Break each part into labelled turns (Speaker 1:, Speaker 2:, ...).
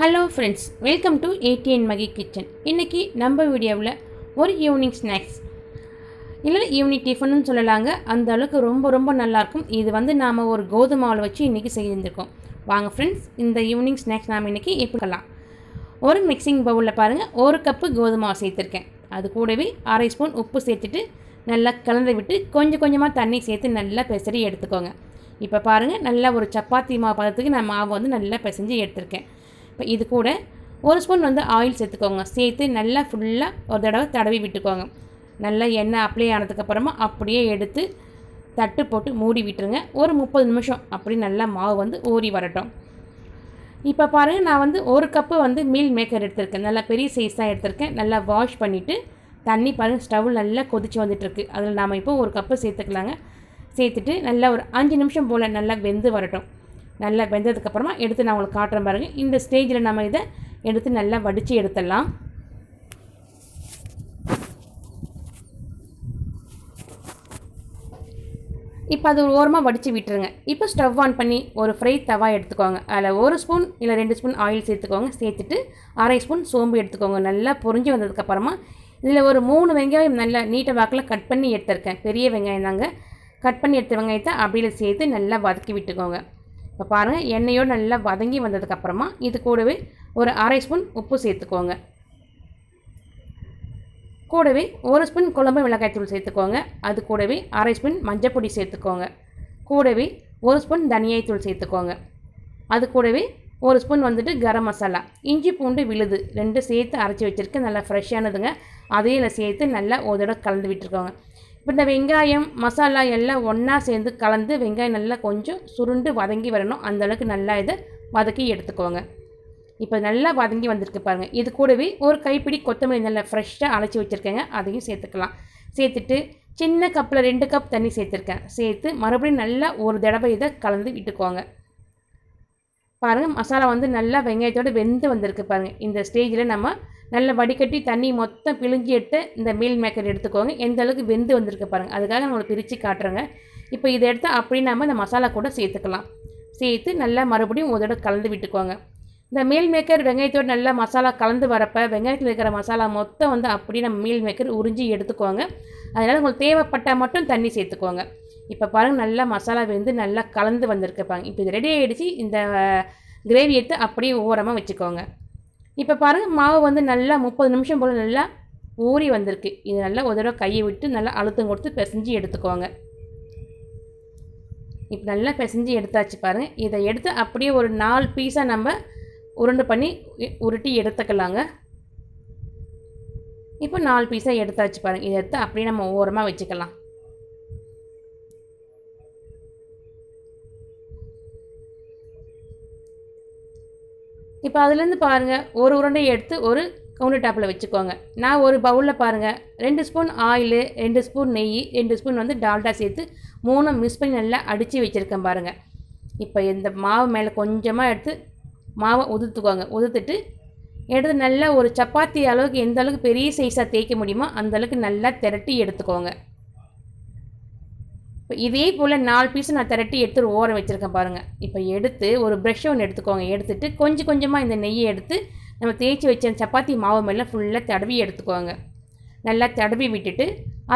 Speaker 1: Hello friends welcome to ATN Magi kitchen இன்றைக்கி நம்ம வீடியோவில் ஒரு ஈவினிங் ஸ்நாக்ஸ் இல்லை ஈவினிங் டிஃபனுன்னு சொல்லலாங்க. அந்த அளவுக்கு ரொம்ப ரொம்ப நல்லாயிருக்கும். இது வந்து நாம் ஒரு கோதுமாவில் வச்சு இன்றைக்கி செஞ்சுருக்கோம் வாங்க ஃப்ரெண்ட்ஸ் இந்த ஈவினிங் ஸ்நாக்ஸ் நாம் இன்றைக்கி எப்படிலாம் ஒரு மிக்சிங் பவுலில் பாருங்கள் ஒரு கப்பு கோதுமாவை சேர்த்துருக்கேன். அது கூடவே அரை ஸ்பூன் உப்பு சேர்த்துட்டு நல்லா கலந்து விட்டு கொஞ்சம் கொஞ்சமாக தண்ணி சேர்த்து நல்லா பெசரி எடுத்துக்கோங்க. இப்போ பாருங்கள் நல்லா ஒரு சப்பாத்தி மாவு பதத்துக்கு நான் மாவு வந்து நல்லா பிசைஞ்சு எடுத்திருக்கேன். இப்போ இது கூட ஒரு ஸ்பூன் வந்து ஆயில் சேர்த்துக்கோங்க. சேர்த்து நல்லா ஃபுல்லாக ஒரு தடவை தடவி விட்டுக்கோங்க. நல்லா எண்ணெய் அப்ளை ஆனதுக்கப்புறமா அப்படியே எடுத்து தட்டு போட்டு மூடி விட்டுருங்க. ஒரு முப்பது நிமிஷம். அப்படி நல்லா மாவு வந்து ஊறி வரட்டும். இப்போ பாருங்கள் நான் வந்து ஒரு கப்பு வந்து மீல் மேக்கர் எடுத்திருக்கேன். நல்லா பெரிய சைஸாக எடுத்திருக்கேன். நல்லா வாஷ் பண்ணிவிட்டு தண்ணி பாருங்கள் ஸ்டவ் நல்லா கொதிச்சு வந்துட்டுருக்கு. அதில் நாம் இப்போ ஒரு கப்பு சேர்த்துக்கலாங்க. சேர்த்துட்டு நல்லா ஒரு அஞ்சு நிமிஷம் போல் நல்லா வெந்து வரட்டும். நல்லா வெந்ததுக்கப்புறமா எடுத்து நான் உங்களுக்கு காட்டுறேன் பாருங்கள் இந்த ஸ்டேஜில் நம்ம இதை எடுத்து நல்லா வடித்து எடுத்துடலாம். இப்போ அது ஒரு ஓரமாக வடித்து விட்டுருங்க. இப்போ ஸ்டவ் ஆன் பண்ணி ஒரு ஃப்ரை தவா எடுத்துக்கோங்க. அதில் ஒரு ஸ்பூன் இல்லை ரெண்டு ஸ்பூன் ஆயில் சேர்த்துக்கோங்க. சேர்த்துட்டு அரை ஸ்பூன் சோம்பு எடுத்துக்கோங்க. நல்லா பொறிஞ்சு வந்ததுக்கப்புறமா இதில் ஒரு மூணு வெங்காயம் நல்லா நீட்டை வாக்கில் கட் பண்ணி எடுத்திருக்கேன். பெரிய வெங்காயம் தாங்க. கட் பண்ணி எடுத்த வெங்காயத்தை அப்படியில் சேர்த்து நல்லா வதக்கி விட்டுக்கோங்க. இப்போ பாருங்கள் எண்ணெயோடு நல்லா வதங்கி வந்ததுக்கப்புறமா இது கூடவே ஒரு அரை ஸ்பூன் உப்பு சேர்த்துக்கோங்க. கூடவே ஒரு ஸ்பூன் குழம்பு மிளகாய்த்தூள் சேர்த்துக்கோங்க. அது கூடவே அரை ஸ்பூன் மஞ்சப்பொடி சேர்த்துக்கோங்க. கூடவே ஒரு ஸ்பூன் தனியாய்த்தூள் சேர்த்துக்கோங்க. அது கூடவே ஒரு ஸ்பூன் வந்துட்டு கரம் மசாலா இஞ்சி பூண்டு விழுது ரெண்டு சேர்த்து அரைச்சி வச்சுருக்கு நல்லா ஃப்ரெஷ்ஷானதுங்க அதையும் சேர்த்து நல்லா ஒரு தடவை கலந்து விட்டுருக்கோங்க இப்போ இந்த வெங்காயம் மசாலா எல்லாம் ஒன்றா சேர்ந்து கலந்து வெங்காயம் நல்லா கொஞ்சம் சுருண்டு வதங்கி வரணும். அந்தளவுக்கு நல்லா இதை வதக்கி எடுத்துக்கோங்க. இப்போ நல்லா வதங்கி வந்திருக்கு பாருங்கள் இது கூடவே ஒரு கைப்பிடி கொத்தமல்லி நல்லா ஃப்ரெஷ்ஷாக அரைச்சி வச்சுருக்கேங்க. அதையும் சேர்த்துக்கலாம். சேர்த்துட்டு சின்ன கப்பில் ரெண்டு கப் தண்ணி சேர்த்துருக்கேன். சேர்த்து மறுபடியும் நல்லா ஒரு தடவை இதை கலந்து விட்டுக்கோங்க. பாருங்கள் மசாலா வந்து நல்லா வெங்காயத்தோடு வெந்து வந்திருக்கு பாருங்கள் இந்த ஸ்டேஜில் நம்ம நல்லா வடிகட்டி தண்ணி மொத்தம் பிழிஞ்சி எடுத்து இந்த மீல் மேக்கர் எடுத்துக்கோங்க. எந்த அளவுக்கு வெந்து வந்திருக்கு பாருங்கள் அதுக்காக நம்ம பிரித்து காட்டுறோங்க. இப்போ இதை எடுத்து அப்படி நம்ம இந்த மசாலா கூட சேர்த்துக்கலாம். சேர்த்து நல்லா மறுபடியும் ஒரு தடவை கலந்து விட்டுக்கோங்க. இந்த மீல் மேக்கர் வெங்காயத்தோடு நல்லா மசாலா கலந்து வரப்போ வெங்காயத்தில் இருக்கிற மசாலா மொத்தம் வந்து அப்படியே நம்ம மீல் மேக்கர் உறிஞ்சி எடுத்துக்கோங்க. அதனால் உங்களுக்கு தேவைப்பட்டால் மட்டும் தண்ணி சேர்த்துக்கோங்க. இப்போ பாருங்கள் நல்லா மசாலா வெந்து நல்லா கலந்து வந்திருக்கு பாருங்க. இப்போ இது ரெடி ஆகிடுச்சு இந்த கிரேவி எடுத்து அப்படியே ஓரமாக வச்சுக்கோங்க. இப்போ பாருங்கள் மாவு வந்து நல்லா முப்பது நிமிஷம் போல் நல்லா ஊறி வந்திருக்கு. இது நல்லா ஒரு தடவை கையை விட்டு நல்லா அழுத்தம் கொடுத்து பிசைஞ்சு எடுத்துக்கோங்க. இப்போ நல்லா பிசைஞ்சு எடுத்தாச்சு பாருங்கள் இதை எடுத்து அப்படியே ஒரு நாலு பீஸாக நம்ம உருண்டை பண்ணி உருட்டி எடுத்துக்கலாங்க. இப்போ நாலு பீஸாக எடுத்தாச்சு பாருங்கள் இதை எடுத்து அப்படியே நம்ம ஓரமாக வச்சுக்கலாம். இப்போ அதுலேருந்து பாருங்கள் ஒரு உருண்டையை எடுத்து ஒரு கவுண்டர் டாப்பில் வச்சுக்கோங்க. நான் ஒரு பவுலில் பாருங்கள் ரெண்டு ஸ்பூன் ஆயிலு ரெண்டு ஸ்பூன் நெய் ரெண்டு ஸ்பூன் வந்து டால்டா சேர்த்து மூணும் மிக்ஸ் பண்ணி நல்லா அடித்து வச்சுருக்கேன் பாருங்கள் இப்போ இந்த மாவு மேலே கொஞ்சமாக எடுத்து மாவை உதுத்துக்கோங்க. உதுத்துட்டு எடுத்து நல்லா ஒரு சப்பாத்தி அளவுக்கு எந்த அளவுக்கு பெரிய சைஸாக தேய்க்க முடியுமோ அந்தளவுக்கு நல்லா திரட்டி எடுத்துக்கோங்க. இப்போ இதே போல் நாலு பீஸை நான் திரட்டி எடுத்து ஓரம் வச்சுருக்கேன் பாருங்கள் இப்போ எடுத்து ஒரு ப்ரெஷ் ஒன்று எடுத்துக்கோங்க. எடுத்துகிட்டு கொஞ்சம் கொஞ்சமாக இந்த நெய்யை எடுத்து நம்ம தேய்ச்சி வச்ச சப்பாத்தி மாவு மேலே ஃபுல்லாக தடவி எடுத்துக்கோங்க. நல்லா தடவி விட்டுட்டு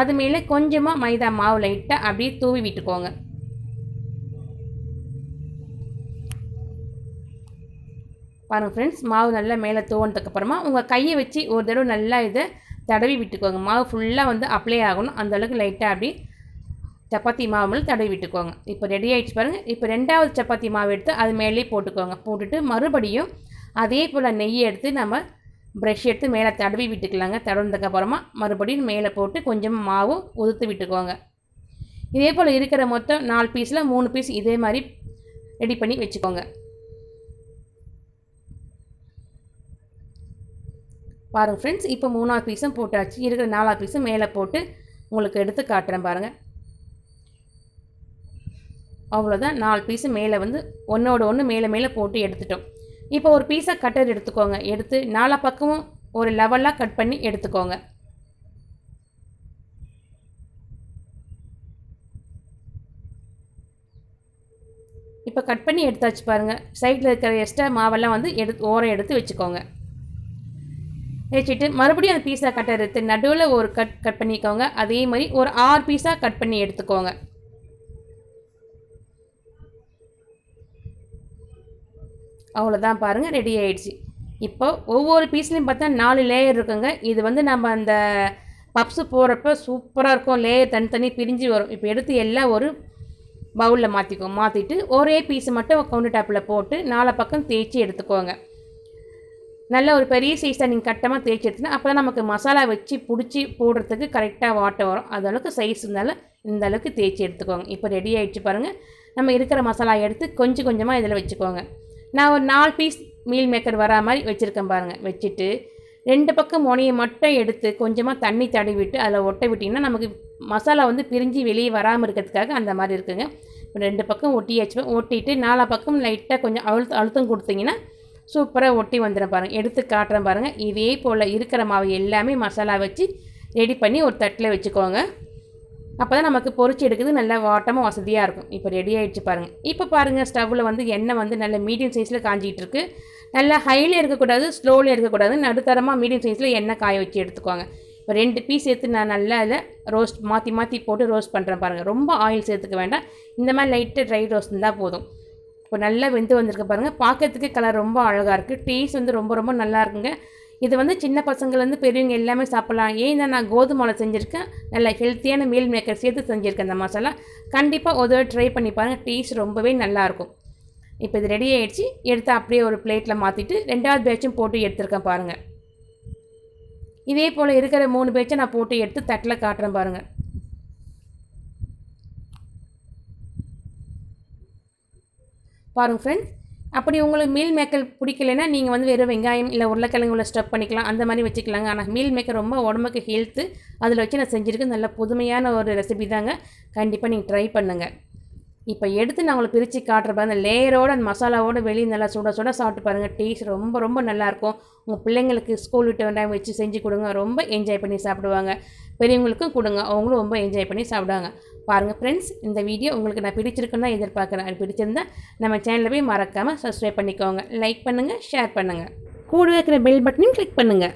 Speaker 1: அது மேலே கொஞ்சமாக மைதா மாவு லைட்டாக அப்படியே தூவி விட்டுக்கோங்க. பாருங்கள் ஃப்ரெண்ட்ஸ் மாவு நல்லா மேலே தோன்றதுக்கப்புறமா உங்கள் கையை வச்சு ஒரு தடவை நல்லா இதை தடவி விட்டுக்கோங்க. மாவு ஃபுல்லாக வந்து அப்ளை ஆகணும். அந்தளவுக்கு லைட்டாக அப்படி சப்பாத்தி மாவு தடவி விட்டுக்கோங்க. இப்போ ரெடி ஆகிடுச்சு பாருங்கள் இப்போ ரெண்டாவது சப்பாத்தி மாவு எடுத்து அது மேலேயே போட்டுக்கோங்க. போட்டுட்டு மறுபடியும் அதே போல் நெய்யை எடுத்து நம்ம ப்ரஷ் எடுத்து மேலே தடவி விட்டுக்கலாங்க. தடவுனதுக்கப்புறமா மறுபடியும் மேலே போட்டு கொஞ்சமாக மாவும் உதுத்து விட்டுக்கோங்க. இதே போல் இருக்கிற மொத்தம் நாலு பீஸில் மூணு பீஸ் இதே மாதிரி ரெடி பண்ணி வச்சுக்கோங்க. பாருங்கள் ஃப்ரெண்ட்ஸ் இப்போ மூணாவது பீஸும் போட்டாச்சு. இருக்கிற நாலாவது பீஸும் மேலே போட்டு உங்களுக்கு எடுத்து காட்டுறேன் பாருங்கள் அவ்வளோதான் நாலு பீஸு மேலே வந்து ஒன்றோட ஒன்று மேலே மேலே போட்டு எடுத்துட்டோம். இப்போ ஒரு பீஸை கட்டர் எடுத்துக்கோங்க. எடுத்து நாலா பக்கமும் ஒரு லெவலாக கட் பண்ணி எடுத்துக்கோங்க. இப்போ கட் பண்ணி எடுத்தாச்சு பாருங்கள் சைடில் இருக்கிற எக்ஸ்ட்ரா மாவெல்லாம் வந்து எடுத்து ஓரம் எடுத்து வச்சுக்கோங்க. வச்சுட்டு மறுபடியும் அந்த பீஸா கட்டர் எடுத்து நடுவில் ஒரு கட் கட் பண்ணிக்கோங்க. அதே மாதிரி ஒரு ஆறு பீஸாக கட் பண்ணி எடுத்துக்கோங்க. அவ்வளோதான் பாருங்கள் ரெடி ஆகிடுச்சு இப்போ ஒவ்வொரு பீஸ்லேயும் பார்த்தா நாலு லேயர் இருக்குங்க. இது வந்து நம்ம அந்த பப்ஸு போகிறப்ப சூப்பராக இருக்கும். லேயர் தனித்தனி பிரிஞ்சு வரும். இப்போ எடுத்து எல்லாம் ஒரு பவுலில் மாற்றிக்கோ மாற்றிட்டு ஒரே பீஸ் மட்டும் கவுண்டர் டாப்பில் போட்டு நாலு பக்கம் தேய்ச்சி எடுத்துக்கோங்க. நல்ல ஒரு பெரிய சைஸாக நீங்கள் கட்டமாக தேய்ச்சி எடுத்துனா அப்போ தான் நமக்கு மசாலா வச்சு பிடிச்சி போடுறதுக்கு கரெக்டாக வாட்டை வரும். அது அளவுக்கு சைஸ் இருந்தாலும் இந்த அளவுக்கு தேய்ச்சி எடுத்துக்கோங்க. இப்போ ரெடி ஆகிடுச்சு பாருங்கள் நம்ம இருக்கிற மசாலா எடுத்து கொஞ்சம் கொஞ்சமாக இதில் வச்சுக்கோங்க. நான் ஒரு நாலு பீஸ் மீல் மேக்கர் வரா மாதிரி வச்சுருக்கேன் பாருங்கள் வச்சுட்டு ரெண்டு பக்கம் முனையை மட்டும் எடுத்து கொஞ்சமாக தண்ணி தடவிட்டு அதில் ஒட்ட விட்டிங்கன்னா நமக்கு மசாலா வந்து பிரிஞ்சு வெளியே வராமல் இருக்கிறதுக்காக அந்த மாதிரி இருக்குங்க. ரெண்டு பக்கம் ஒட்டியாச்சு ஒட்டிட்டு நாலா பக்கம் லைட்டாக கொஞ்சம் அழுத்த அழுத்தம் கொடுத்தீங்கன்னா சூப்பராக ஒட்டி வந்துடும் பாருங்கள் எடுத்து காட்டுறேன் பாருங்கள் இதே போல் இருக்கிற மாவு எல்லாமே மசாலா வச்சு ரெடி பண்ணி ஒரு தட்டில் வச்சுக்கோங்க. அப்போ தான் நமக்கு பொறிச்சு எடுக்குது நல்லா வாட்டமாக வசதியாக இருக்கும். இப்போ ரெடி ஆகிடுச்சு பாருங்கள் இப்போ பாருங்கள் ஸ்டவ்வில் வந்து எண்ணெய் வந்து நல்ல மீடியம் சைஸில் காஞ்சிகிட்டு இருக்கு. நல்லா ஹையில் இருக்கக்கூடாது ஸ்லோவில் இருக்கக்கூடாது. நடுத்தரமாக மீடியம் சைஸில் எண்ணெய் காய வச்சு எடுத்துக்கோங்க. இப்போ ரெண்டு பீஸ் எடுத்து நான் நல்லா அதில் ரோஸ்ட் மாற்றி மாற்றி போட்டு ரோஸ்ட் பண்ணுறேன் பாருங்கள் ரொம்ப ஆயில் சேர்த்துக்க வேண்டாம். இந்த மாதிரி லைட்டு ட்ரை ரோஸ்ட் இருந்தால் போதும். இப்போ நல்லா வெந்து வந்திருக்கு பாருங்கள் பார்க்கறதுக்கு கலர் ரொம்ப அழகாக இருக்குது டேஸ்ட் வந்து ரொம்ப ரொம்ப நல்லா இருக்குங்க. இது வந்து சின்ன பசங்கள்லேருந்து பெரியவங்க எல்லாமே சாப்பிட்லாம். ஏன் நான் கோதுமாவில் செஞ்சுருக்கேன்? நல்ல ஹெல்த்தியான மீல் மேக்கர் சேர்த்து செஞ்சுருக்கேன் இந்த மசாலா. கண்டிப்பாக ஒரு தடவை ட்ரை பண்ணி பாருங்கள் டேஸ்ட் ரொம்பவே நல்லாயிருக்கும் இப்போ இது ரெடி ஆகிடுச்சு எடுத்து அப்படியே ஒரு பிளேட்டில் மாற்றிட்டு ரெண்டாவது பேட்சும் போட்டு எடுத்துருக்கேன் பாருங்கள் இதே போல் இருக்கிற மூணு பேட்சை நான் போட்டு எடுத்து தட்டில் காட்டுறேன் பாருங்கள் பாருங்கள் ஃப்ரெண்ட்ஸ் அப்படி உங்களுக்கு மீல் மேக்கர் பிடிக்கலைன்னா நீங்கள் வந்து வெறும் வெங்காயம் இல்லை உருளைக்கிழங்கு ஸ்டப் பண்ணிக்கலாம். அந்த மாதிரி வச்சுக்கலாங்க. ஆனால் மீல் மேக்கர் ரொம்ப உடம்புக்கு ஹெல்த்து அதில் வச்சு நான் செஞ்சுருக்கேன் நல்ல புதுமையான ஒரு ரெசிபி தாங்க. கண்டிப்பாக நீங்கள் ட்ரை பண்ணுங்கள் இப்போ எடுத்து நான் உங்களுக்கு பிரித்து காட்டுறப்ப அந்த லேயரோட அந்த மசாலாவோட வெளியே நல்லா சுட சுட சாப்பிட்டு பாருங்கள் டேஸ்ட் ரொம்ப ரொம்ப நல்லாயிருக்கும் உங்கள் பிள்ளைங்களுக்கு ஸ்கூல் விட்டு வேண்டாம் வச்சு செஞ்சு கொடுங்க. ரொம்ப என்ஜாய் பண்ணி சாப்பிடுவாங்க. பெரியவங்களுக்கும் கொடுங்க. அவங்களும் ரொம்ப என்ஜாய் பண்ணி சாப்பிடுவாங்க. பாருங்கள் ஃப்ரெண்ட்ஸ் இந்த வீடியோ உங்களுக்கு நான் பிடிச்சிருக்குன்னு தான் எதிர்பார்க்குறேன். அது பிடிச்சிருந்தால் நம்ம சேனலில் போய் மறக்காமல் சப்ஸ்கிரைப் பண்ணிக்கோங்க. லைக் பண்ணுங்கள் ஷேர் பண்ணுங்கள் கூட இருக்கிற பெல் பட்டனையும் கிளிக் பண்ணுங்கள்